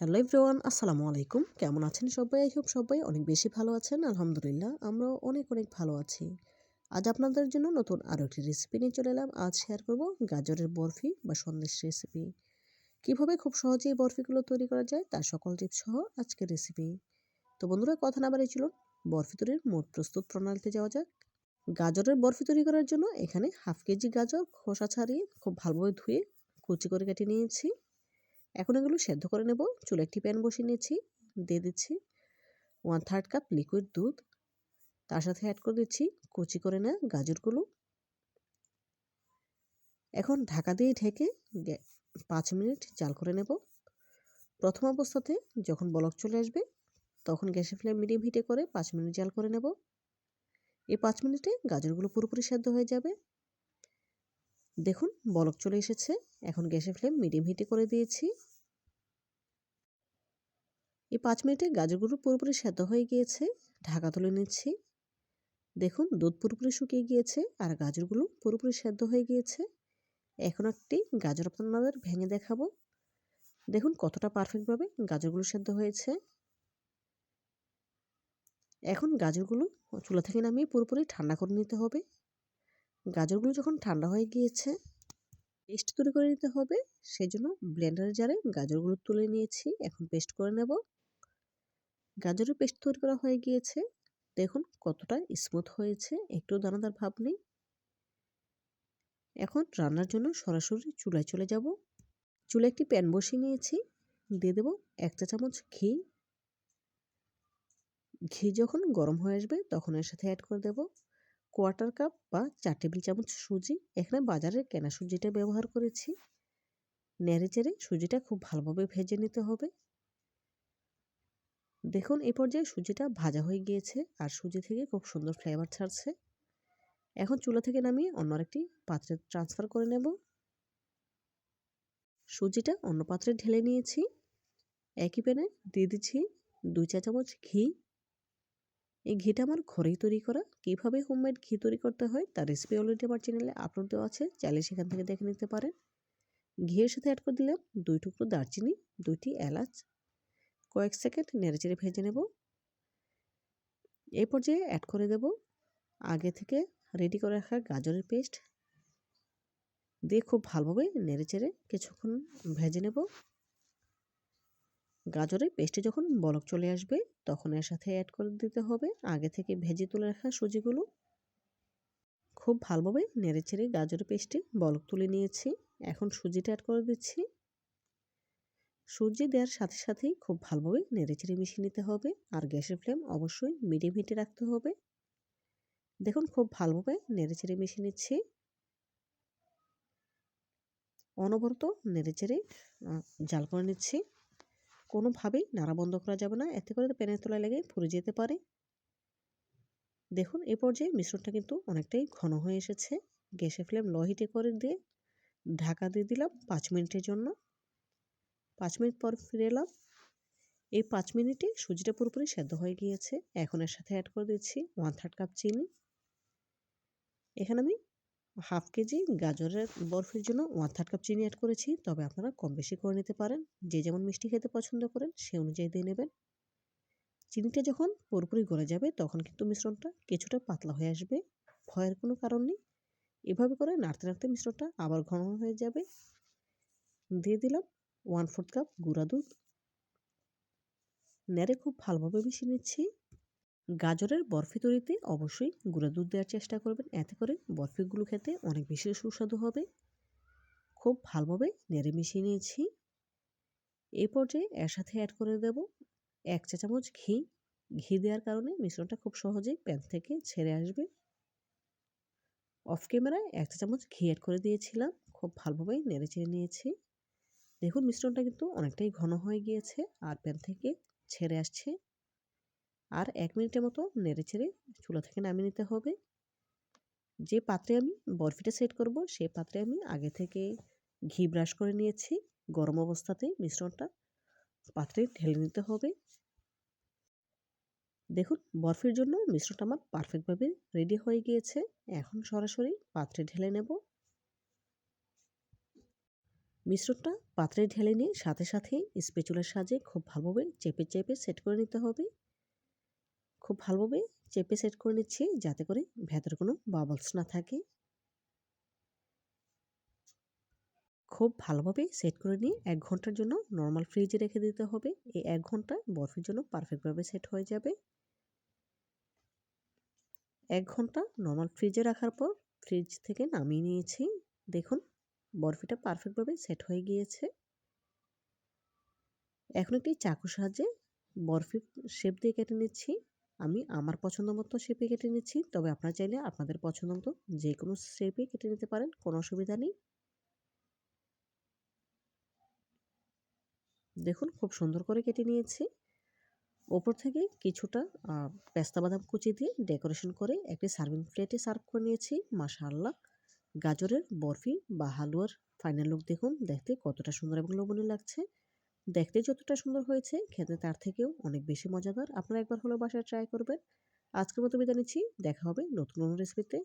Hello everyone আসসালামু আলাইকুম। কেমন আছেন সবাই? আই হোপ সবাই অনেক বেশি ভালো আছেন। আলহামদুলিল্লাহ, আমরাও অনেক অনেক ভালো আছি। আজ আপনাদের জন্য নতুন আরও একটি রেসিপি নিয়ে চলে এলাম। আজ শেয়ার করব গাজরের বরফি বা সন্দেশ রেসিপি কীভাবে খুব সহজেই বরফিগুলো তৈরি করা যায় তার সকল টিপস সহ আজকের রেসিপি তো বন্ধুরা, কথা না বাড়িয়ে চলুন। বরফি তৈরির মোট প্রস্তুত প্রণালীতে যাওয়া যাক। গাজরের বরফি তৈরি করার জন্য এখানে হাফ কেজি গাজর, খোসা ছাড়িয়ে খুব ভালোভাবে ধুয়ে কুচি করে কেটে নিয়েছি। এখন এগুলো সেদ্ধ করে নেব। চুলে একটি প্যান বসিয়ে নিয়েছি, দিয়ে দিচ্ছি ওয়ান থার্ড কাপ লিকুইড দুধ। তার সাথে অ্যাড করে দিচ্ছি কুচি করে নেওয়া গাজরগুলো। এখন ঢাকা দিয়ে ঢেকে পাঁচ মিনিট জাল করে নেব। প্রথম অবস্থাতে যখন বলক চলে আসবে, তখন গ্যাসের ফ্লেম মিডিয়াম হিটে করে পাঁচ মিনিট জাল করে নেব। এই পাঁচ মিনিটে গাজরগুলো পুরোপুরি সেদ্ধ হয়ে যাবে। দেখুন, বলক চলে এসেছে। এখন গ্যাসের ফ্লেম মিডিয়াম হিটে করে দিয়েছি। এই পাঁচ মিনিটে গাজরগুলো পুরোপুরি সেদ্ধ হয়ে গিয়েছে, ঢাকা তুলে নিচ্ছি। দেখুন, দুধ পুরোপুরি শুকিয়ে গিয়েছে আর গাজরগুলো পুরোপুরি সেদ্ধ হয়ে গিয়েছে। এখন একটি গাজর আপনাদের ভেঙে দেখাবো। দেখুন, কতটা পারফেক্টভাবে গাজরগুলো সেদ্ধ হয়েছে। এখন গাজরগুলো চুলা থেকে নামিয়ে পুরোপুরি ঠান্ডা করে নিতে হবে। গাজরগুলো যখন ঠান্ডা হয়ে গিয়েছে, পেস্ট তৈরি করে নিতে হবে। সেই জন্য ব্লেন্ডারের জারে গাজরগুলো তুলে নিয়েছি। এখন পেস্ট করে নেব। গাজরের পেস্ট তৈরি করা হয়ে গিয়েছে। দেখুন কতটা স্মুথ হয়েছে, একটু দানাদার ভাব নেই। এখন রান্নার জন্য সরাসরি চুলায় চলে যাব। চুলে একটি প্যান বসিয়ে নিয়েছি। দিয়ে দেব এক চা চামচ ঘি। ঘি যখন গরম হয়ে আসবে তখন এর সাথে অ্যাড করে দেব কোয়ার্টার কাপ বা চার টেবিল চামচ সুজি। এখানে বাজারের কেনা সুজিটা ব্যবহার করেছি। নেড়ে চেড়ে সুজিটা খুব ভালোভাবে ভেজে নিতে হবে। দেখুন, এই পর্যায়ে সুজিটা ভাজা হয়ে গিয়েছে আর সুজি থেকে খুব সুন্দর ফ্লেভার ছাড়ছে। এখন চুলা থেকে নামিয়ে অন্য আরেকটি পাত্রে ট্রান্সফার করে নেব। সুজিটা অন্য পাত্রে ঢেলে নিয়েছি। একই প্যানে দিয়ে দিচ্ছি দুই চা চামচ ঘি। এই ঘিটা আমার ঘরেই তৈরি করা। কীভাবে হোমমেড ঘি তৈরি করতে হয় তার রেসিপি অলরেডি আমার চ্যানেলে আপলোড দেওয়া আছে। চাইলে সেখান থেকে দেখে নিতে পারেন। ঘিয়ের সাথে অ্যাড করে দিলাম দুই টুকরো দারচিনি, দুইটি এলাচ কয়েক সেকেন্ড নেড়েচেড়ে ভেজে নেব। এই পর্যায়ে অ্যাড করে দেব, আগে থেকে রেডি করে রাখা গাজরের পেস্ট দিয়ে খুব ভালোভাবে নেড়েচেড়ে কিছুক্ষণ ভেজে নেব। গাজরের পেস্টে যখন বলক চলে আসবে, তখন এর সাথে অ্যাড করে দিতে হবে আগে থেকে ভেজে তুলে রাখা সুজিগুলো। খুব ভালোভাবে নেড়েচেড়ে গাজরের পেস্টে বলক তুলে নিয়েছি। এখন সুজিটা অ্যাড করে দিচ্ছি। সুজি দেওয়ার সাথে সাথেই খুব ভালোভাবে নেড়েচেড়ে মিশিয়ে নিতে হবে আর গ্যাসের ফ্লেম অবশ্যই মিডিয়াম হিটে রাখতে হবে। দেখুন, খুব ভালোভাবে নেড়েচেড়ে মিশিয়ে নিচ্ছি। অনবরত নেড়েচেড়ে জাল করে নিচ্ছি। কোনোভাবেই নাড়া বন্ধ করা যাবে না, এতে করে প্যানের তলায় লেগে পুড়ে যেতে পারে। দেখুন, এ পর্যায়ে মিশ্রণটা কিন্তু অনেকটাই ঘন হয়ে এসেছে। গ্যাসের ফ্লেম লো হিটে করে দিয়ে ঢাকা দিয়ে দিলাম পাঁচ মিনিটের জন্য। পাঁচ মিনিট পর ফিরে এলাম। এই পাঁচ মিনিটে সুজিটা পুরোপুরি সেদ্ধ হয়ে গিয়েছে। এখন এর সাথে অ্যাড করে দিচ্ছি ওয়ান থার্ড কাপ চিনি। এখানে আমি হাফ কেজি গাজরের বরফির জন্য ওয়ান থার্ড কাপ চিনি অ্যাড করেছি। তবে আপনারা কম বেশি করে নিতে পারেন। যে যেমন মিষ্টি খেতে পছন্দ করেন, সে অনুযায়ী দিয়ে নেবেন। চিনিটা যখন পুরোপুরি গলে যাবে, তখন কিন্তু মিশ্রণটা কিছুটা পাতলা হয়ে আসবে। ভয়ের কোনো কারণ নেই। এভাবে করে নাড়তে নাড়তে মিশ্রণটা আবার ঘন হয়ে যাবে। দিয়ে দিলাম ওয়ান ফোর্থ কাপ গুঁড়া দুধ। নেড়ে খুব ভালোভাবে মিশিয়ে নিচ্ছি। গাজরের বরফি তৈরিতে অবশ্যই গুঁড়া দুধ দেওয়ার চেষ্টা করবেন। এতে করে বরফিগুলো খেতে অনেক বেশি সুস্বাদু হবে। খুব ভালোভাবে নেড়ে মিশিয়ে নিয়েছি। এই পর্যায়ে এর সাথে অ্যাড করে দেব এক চা চামচ ঘি। ঘি দেওয়ার কারণে মিশ্রণটা খুব সহজেই প্যান থেকে ছেড়ে আসবে। অফ ক্যামেরায় এক চা চামচ ঘি অ্যাড করে দিয়েছিলাম। খুব ভালোভাবেই নেড়ে চেড়ে নিয়েছি। দেখুন মিশ্রণটা কিন্তু অনেকটাই ঘন হয়ে গিয়েছে, আর প্যান থেকে ছেড়ে আসছে। আর এক মিনিটের মতো নেড়ে ছেড়ে চুলা থেকে নামিয়ে নিতে হবে। যে পাত্রে আমি বরফিটা সেট করব সেই পাত্রে আমি আগে থেকে ঘি ব্রাশ করে নিয়েছি। গরম অবস্থাতেই মিশ্রণটা পাত্রে ঢেলে নিতে হবে। দেখুন, বরফির জন্য মিশ্রণটা আমার পারফেক্টভাবে রেডি হয়ে গিয়েছে। এখন সরাসরি পাত্রে ঢেলে নেব। মিশ্রণটা পাত্রে ঢেলে নিয়ে সাথে সাথে স্পেচুলার সাহায্যে খুব ভালোভাবে চেপে চেপে সেট করে নিতে হবে। খুব ভালোভাবে চেপে সেট করে নিচ্ছি যাতে করে ভেতরে কোনো বাবলস না থাকে। খুব ভালোভাবে সেট করে নিয়ে এক ঘণ্টার জন্য নর্মাল ফ্রিজে রেখে দিতে হবে। এই এক ঘণ্টা বরফের জন্য পারফেক্টভাবে সেট হয়ে যাবে। এক ঘণ্টা নর্মাল ফ্রিজে রাখার পর ফ্রিজ থেকে নামিয়ে নিয়েছি। দেখুন বরফিটা পারফেক্টভাবে সেট হয়ে গিয়েছে। এখন একটি চাকুর সাহায্যে বরফি শেপ দিয়ে কেটে নিচ্ছি। আমি আমার পছন্দ মতো শেপে কেটে নিচ্ছি। তবে আপনারা চাইলে আপনাদের পছন্দ মতো যে কোনো শেপে কেটে নিতে পারেন, কোনো অসুবিধা নেই। দেখুন, খুব সুন্দর করে কেটে নিয়েছি। ওপর থেকে কিছুটা পেস্তা বাদাম কুচি দিয়ে ডেকোরেশন করে একটি সার্ভিং প্লেটে সার্ভ করে নিয়েছি, মাশাআল্লাহ। গাজরের বরফি বা হালুয়ার ফাইনাল লুক দেখুন। দেখতে কতটা সুন্দর এবং লোভনীয় লাগছে। দেখতে যতটা সুন্দর হয়েছে, খেতে তার থেকেও অনেক বেশি মজাদার। আপনারা একবার হলো বাসায় ট্রাই করবেন। আজকের মতো বিদায় নিচ্ছি। দেখা হবে নতুন রেসিপিতে